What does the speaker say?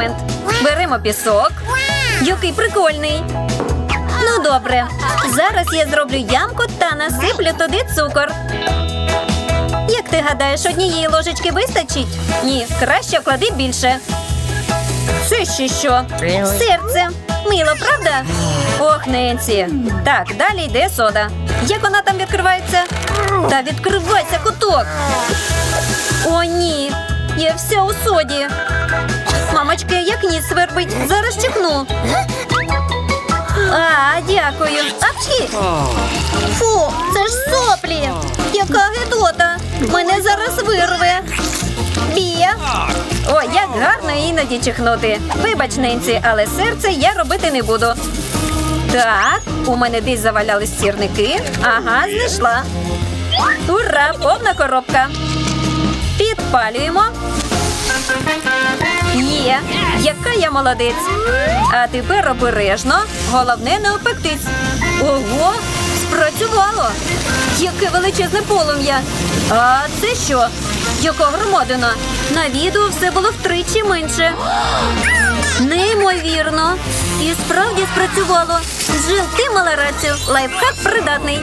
експеримент. Беремо пісок. Який прикольний. Ну добре. Зараз я зроблю ямку та насиплю туди цукор. Як ти гадаєш, однієї ложечки вистачить? Ні, краще вклади більше. Це ще що? Серце. Мило, правда? Ох, Ненсі. Так, далі йде сода. Як вона там відкривається? Та відкривайся куток. О, ні. Я вся у соді. Мамочки, як ніс свербить. Зараз чихну. А, дякую. Апчхі! Фу, це ж соплі. Яка гидота. Мене зараз вирве. Бія. О, як гарно іноді чихнути. Вибач, Ненці, але серце я робити не буду. Так, у мене десь завалялись сірники. Ага, знайшла. Ура, повна коробка. Підпалюємо. Є, яка я молодець. А тепер обережно. Головне не опектись. Ого, спрацювало. Яке величезне полум'я. А це що? Яка громадина? На відео все було втричі менше. Неймовірно. І справді спрацювало. Джин, ти мала рацію. Лайфхак придатний.